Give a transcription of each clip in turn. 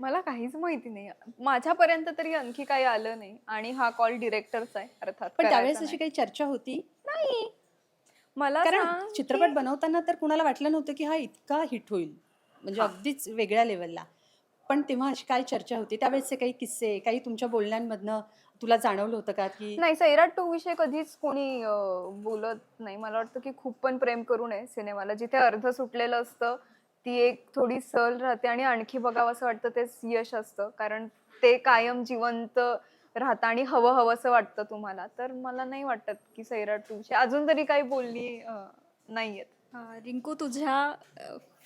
मला काहीच माहिती नाही. माझ्यापर्यंत तरी आणखी काही आलं नाही आणि हा कॉल डिरेक्टरचा आहे अर्थात पण त्यावेळेस अशी काही चर्चा होती? नाही. मला कारण चित्रपट बनवताना तर कुणाला वाटलं नव्हतं की हा इतका हिट होईल. म्हणजे. अगदीच वेगळ्या लेवलला पण तेव्हा अशी काय चर्चा होती? त्यावेळेसचे काही किस्से काही तुमच्या बोलण्यांमधनं तुला जाणवलं होतं का की नाही सैराट टू विषयी कधीच कोणी बोलत नाही. मला वाटतं की खूप पण प्रेम करू नये सिनेमाला. जिथे अर्ध सुटलेलं असतं ती एक थोडी सल राहते आणि आणखी बघावं असं वाटतं तेच यश असतं. कारण ते कायम जिवंत राहतं आणि हवं हवंसं वाटतं तुम्हाला. तर मला नाही वाटत की सैराट तुमची अजून तरी काही बोलली नाहीयेत. रिंकू तुझ्या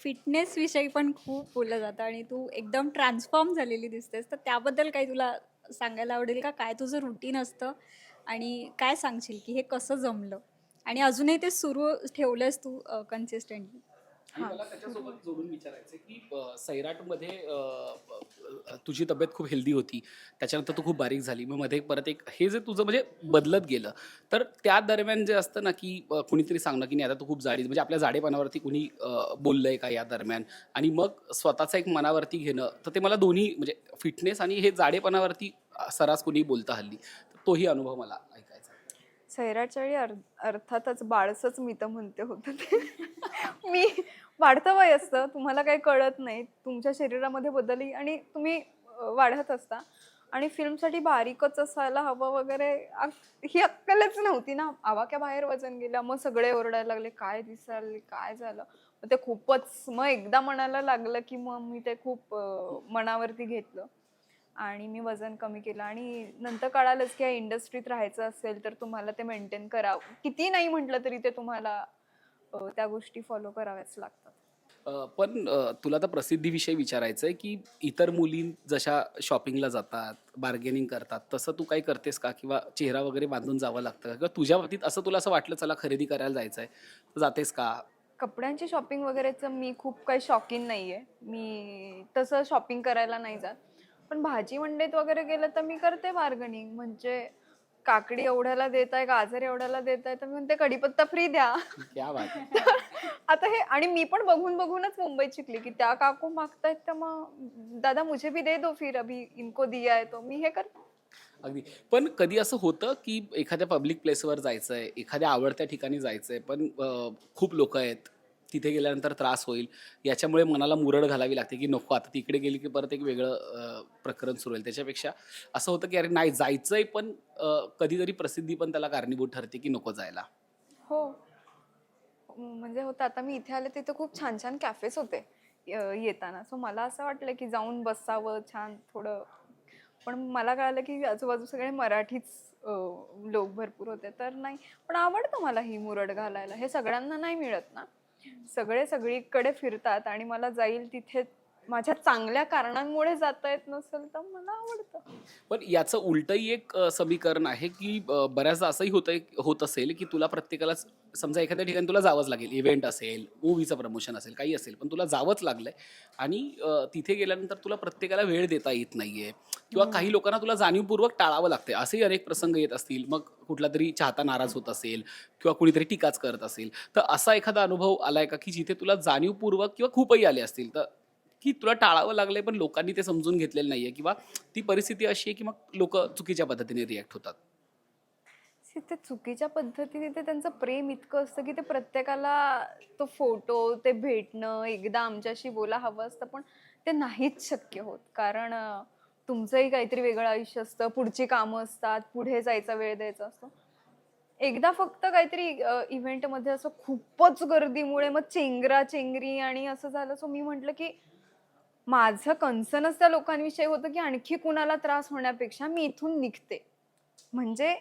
फिटनेस विषयी पण खूप बोललं जातं आणि तू एकदम ट्रान्सफॉर्म झालेली दिसतेस. तर त्याबद्दल काही तुला सांगायला आवडेल का? काय तुझं रुटीन असतं? आणि काय सांगशील की हे कसं जमलं? आणि अजूनही ते सुरू ठेवलंस तू कन्सिस्टंटली आणि मला त्याच्यासोबत जोडून विचारायचं की सैराटमध्ये तुझी तब्येत खूप हेल्दी होती. त्याच्यानंतर तू खूप बारीक झाली. मग मध्ये परत एक हे जे तुझं म्हणजे बदलत गेलं तर त्या दरम्यान जे असतं ना की कुणीतरी सांगणं की नाही आता तू खूप जाडी म्हणजे आपल्या जाडेपणावरती कुणी बोललंय का या दरम्यान? आणि मग स्वतःचा एक मनावरती घेणं तर ते मला दोन्ही म्हणजे फिटनेस आणि हे जाडेपणावरती सरास कुणी बोलतं हल्ली तोही अनुभव मला ऐकायचा. सैराटच्या वेळी अर- अर्थातच बाळसच मी तर म्हणते होतं ते. मी वाढतं वय असतं तुम्हाला काही कळत नाही तुमच्या शरीरामध्ये बदलही आणि तुम्ही वाढत असता. आणि फिल्मसाठी बारीकच असायला हवं वगैरे ही अक्कलच नव्हती ना. आवाक्या बाहेर वजन गेलं मग सगळे ओरडायला लागले काय दिसायला काय झालं? मग ते खूपच मग एकदा म्हणायला लागलं की मग मी ते खूप मनावरती घेतलं. आणि मी वजन कमी केलं. आणि नंतर कळालंच की या इंडस्ट्रीत राहायचं असेल तर तुम्हाला ते मेंटेन करावं. किती नाही म्हटलं तरी ते तुम्हाला त्या गोष्टी फॉलो कराव्याच लागतात. पण तुला तर प्रसिद्धीविषयी विचारायचं आहे की इतर मुली जशा शॉपिंगला जातात बार्गेनिंग करतात तसं तू काही करतेस का? किंवा चेहरा वगैरे बांधून जावं लागतं का? किंवा तुझ्या बाबतीत असं तुला असं वाटलं चला खरेदी करायला जायचं आहे तर जातेस का? कपड्यांची शॉपिंग वगैरेचं मी खूप काही शॉकिंग नाही आहे मी तसं शॉपिंग करायला नाही जात. पण भाजी मंडईत वगैरे गेलं तर मी करते बार्गनिंग. म्हणजे काकडी एवढ्याला देत आहे गाजर एवढ्याला देत आहे तर मी म्हणते कढीपत्ता फ्री द्या. क्या बात आहे. आता हे आणि मी पण बघून बघूनच मुंबईत शिकली की त्या काकू मागतायत तर मग दादा मुझे भी दे दो फिर अभी इनको दिया है तो मी हे करते अगदी. पण कधी असं होतं की एखाद्या पब्लिक प्लेसवर जायचं आहे एखाद्या आवडत्या ठिकाणी जायचं आहे पण अ, खूप लोक आहेत तिथे गेल्यानंतर त्रास होईल. याच्यामुळे मनाला मुरड घालावी लागते की नको आता तिकडे गेली की परत एक वेगळं प्रकरण सुरू होईल. त्याच्यापेक्षा असं होतं की अरे नाही जायचंय पण कधीतरी प्रसिद्धी पण त्याला कारणीभूत ठरते की नको जायला. हो. म्हणजे होतं आता मी इथे आले तिथे खूप छान छान कॅफेस होते येताना. सो मला असं वाटलं की जाऊन बसावं छान थोडं. पण मला कळालं की आजूबाजू सगळे मराठीच लोक भरपूर होते. तर नाही पण आवडतं मला ही मुरड घालायला. हे सगळ्यांना नाही मिळत ना? सगळे सगळीकडे फिरतात आणि मला जाईल तिथे माझ्या चांगल्या कारणांमुळे जाता येत नसेल तर मला आवडतं. पण याचं उलटही एक अ, समीकरण आहे की अ, बऱ्याचदा असंही होतं होत असेल की तुला प्रत्येकाला स- समजा एखाद्या ठिकाणी तुला जावंच लागेल इव्हेंट असेल मूवीचं प्रमोशन असेल काही असेल पण तुला जावंच लागलंय आणि अ, तिथे गेल्यानंतर तुला प्रत्येकाला वेळ देता येत नाहीये किंवा काही लोकांना तुला जाणीवपूर्वक टाळावं लागते असेही अनेक प्रसंग येत असतील मग कुठला तरी चाहता नाराज होत असेल किंवा कुणीतरी टीकाच करत असेल. तर असा एखादा अनुभव आलाय का की जिथे तुला जाणीवपूर्वक किंवा खूपही आले असतील तर की तुला टाळावं लागलंय पण लोकांनी ते समजून घेतलेलं नाहीये किंवा ती परिस्थिती अशी आहे की मग लोक चुकीच्या पद्धतीने रिॲक्ट होतात. ते चुकीच्या पद्धतीने ते त्यांचं प्रेम इतकं असतं की ते प्रत्येकाला तो फोटो ते भेटणं एकदा आमच्याशी बोला हवं असतं पण ते नाहीच शक्य होत. कारण तुमचंही काहीतरी वेगळं आयुष्य असतं पुढची कामं असतात पुढे जायचा वेळ द्यायचा असतो. एकदा फक्त काहीतरी इव्हेंटमध्ये असं खूपच गर्दीमुळे मग चेंगरा चेंगरी आणि असं झालं सो मी म्हटलं की माझं कन्सर्नच त्या लोकांविषयी होतं की आणखी कुणाला त्रास होण्यापेक्षा मी इथून निघते. म्हणजे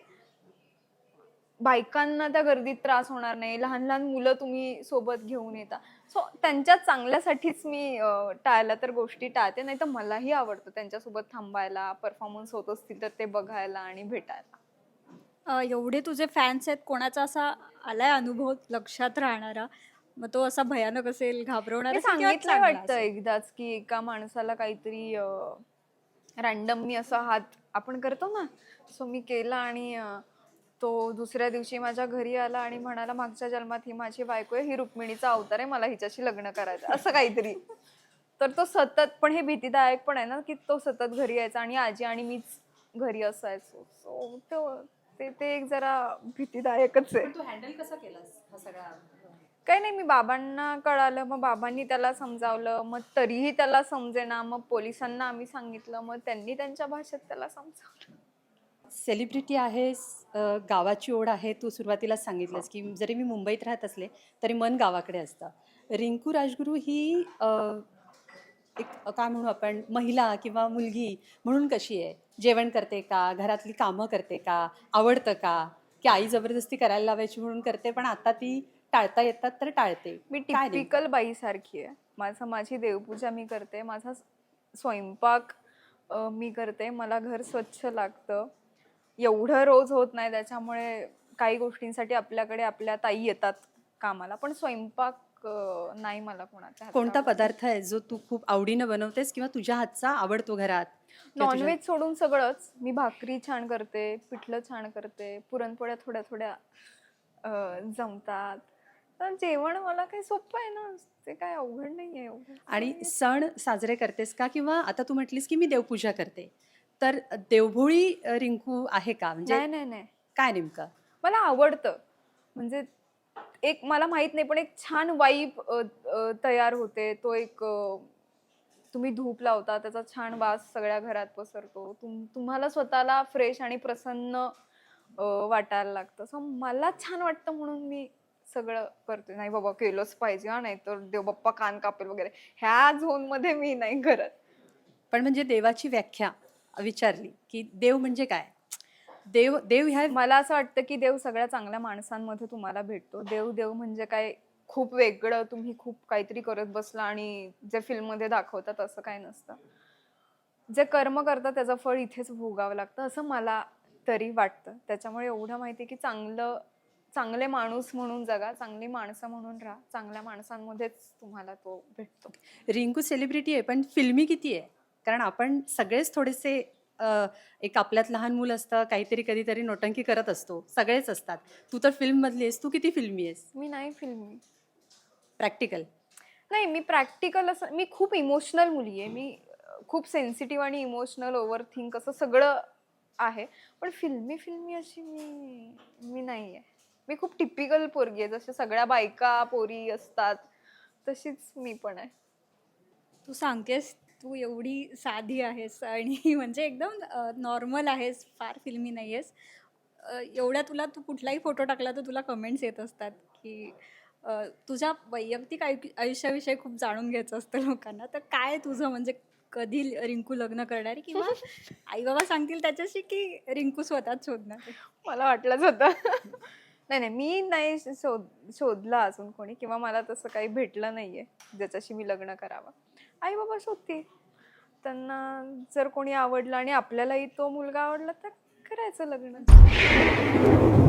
बायकांना त्या गर्दीत त्रास होणार नाही. लहान लहान मुलं तुम्ही सोबत घेऊन येता. सो त्यांच्या चांगल्यासाठीच मी टाळायला टाळल्या तर गोष्टी टाळते. नाही तर मलाही आवडतं त्यांच्यासोबत थांबायला. परफॉर्मन्स होत असतील तर ते बघायला आणि भेटायला. एवढे तुझे फॅन्स आहेत. कोणाचा असा आलाय अनुभव लक्षात राहणारा? मग तो असा भयानक असेल घाबरवणार सांगितलं वाटतं? एकदाच की एका माणसाला काहीतरी रॅन्डम मी असा हात आपण करतो ना सो मी केला आणि तो दुसऱ्या दिवशी माझ्या घरी आला आणि म्हणाला मागच्या जन्मात ही माझी बायको आहे ही रुक्मिणीचा अवतार आहे मला हिच्याशी लग्न करायचं असं काहीतरी. तर तो सतत पण हे भीतीदायक पण आहे ना की तो सतत घरी यायचा आणि आजी आणि मीच घरी असायचो. सो ते ते एक जरा भीतीदायकच आहे. तू हँडल कसा केलास हा सगळा? काही नाही मी बाबांना कळालं मग बाबांनी त्याला समजावलं मग तरीही त्याला समजेना मग पोलिसांना आम्ही सांगितलं मग त्यांनी त्यांच्या भाषेत त्याला समजावलं. सेलिब्रिटी आहेस अ, गावाची ओढ आहे तू सुरुवातीला सांगितलंस की जरी मी मुंबईत राहत असले तरी मन गावाकडे असतं. रिंकू राजगुरू ही अ, एक काय म्हणू आपण महिला किंवा मुलगी म्हणून कशी आहे? जेवण करते का? घरातली कामं करते का? आवडतं का? की आई जबरदस्ती करायला लावायची म्हणून करते पण आता ती टाळता येतात तर टाळते. मी काय? टिपिकल बाईसारखी आहे. माझं माझी देवपूजा मी करते. माझा स्वयंपाक अ, मी करते. मला घर स्वच्छ लागतं. एवढं रोज होत नाही. त्याच्यामुळे काही गोष्टींसाठी आपल्याकडे आपल्या ताई येतात कामाला. पण स्वयंपाक अ, नाही मला कोणाच्या हातचा. कोणता आवडत. पदार्थ आहे जो तू खूप आवडीनं बनवतेस किंवा तुझ्या हातचा आवडतो घरात? किंवा तुझ्या- नॉनव्हेज सोडून सगळंच. मी भाकरी छान करते पिठलं छान करते. पुरणपोळ्या थोड्या थोड्या अं, जमतात. तर जेवण मला काही सोपं आहे ना. ते काय अवघड नाही आहे आणि सण साजरे करतेस का? किंवा आता तू म्हटलीस की मी देवपूजा करते. तर देवभोळी रिंकू आहे का? म्हणजे नाही नाही नाही. काय नेमकं? मला आवडतं. म्हणजे एक मला माहीत नाही पण एक छान वाईब तयार होते. तो एक तुम्ही धूप लावता त्याचा छान वास सगळ्या घरात पसरतो. तुम तुम्हाला स्वतःला फ्रेश आणि प्रसन्न वाटायला लागतं. सो मला छान वाटतं म्हणून मी सगळं करते नाही बाबा केलंच पाहिजे हा नाही तर देव बाप्पा कान कापेल वगैरे. ह्या झोनमध्ये मी नाही करत. पण म्हणजे देवाची व्याख्या विचारली की देव म्हणजे काय? देव देव ह्या मला असं वाटतं की देव सगळ्या चांगल्या माणसांमध्ये तुम्हाला भेटतो. देव देव म्हणजे काय? खूप वेगळं तुम्ही खूप काहीतरी करत बसला आणि जे फिल्ममध्ये दाखवतात असं काय नसतं. जे कर्म करतात त्याचं फळ इथेच भोगावं लागतं असं मला तरी वाटतं. त्याच्यामुळे एवढं माहिती की चांगलं चांगले माणूस म्हणून जगा चांगली माणसं म्हणून राहा. चांगल्या माणसांमध्येच तुम्हाला तो भेटतो. रिंकू सेलिब्रिटी आहे पण फिल्मी किती आहे? कारण आपण सगळेच थोडेसे एक आपल्यात लहान मूल असतं काहीतरी कधीतरी नोटंकी करत असतो. सगळेच असतात. तू तर फिल्ममधली आहेस. तू किती फिल्मी आहेस? मी नाही फिल्मी प्रॅक्टिकल नाही मी प्रॅक्टिकल असं मी खूप इमोशनल मुली आहे. मी खूप सेन्सिटिव्ह आणि इमोशनल ओव्हर थिंक असं सगळं आहे. पण फिल्मी फिल्मी अशी मी मी नाही आहे मी खूप टिपिकल पोरगी आहे. जसं सगळ्या बायका पोरी असतात तशीच मी पण आहे. तू सांगतेस तू एवढी साधी आहेस आणि म्हणजे एकदम नॉर्मल आहेस फार फिल्मी नाही आहेस एवढ्या तुला तू कुठलाही फोटो टाकला तर तुला कमेंट्स येत असतात की तुझ्या वैयक्तिक आयु आयुष्याविषयी खूप जाणून घ्यायचं असतं लोकांना. तर काय तुझं म्हणजे कधी रिंकू लग्न करणार आहे किंवा आई बाबा सांगतील त्याच्याशी की रिंकू स्वतःच शोधणार? मला वाटलंच होतं. नाही नाही मी नाही शोध शोधला अजून कोणी किंवा मला तसं काही भेटलं नाही आहे ज्याच्याशी मी लग्न करावं. आई बाबा शोधतील. त्यांना जर कोणी आवडलं आणि आपल्यालाही तो मुलगा आवडला तर करायचं लग्न.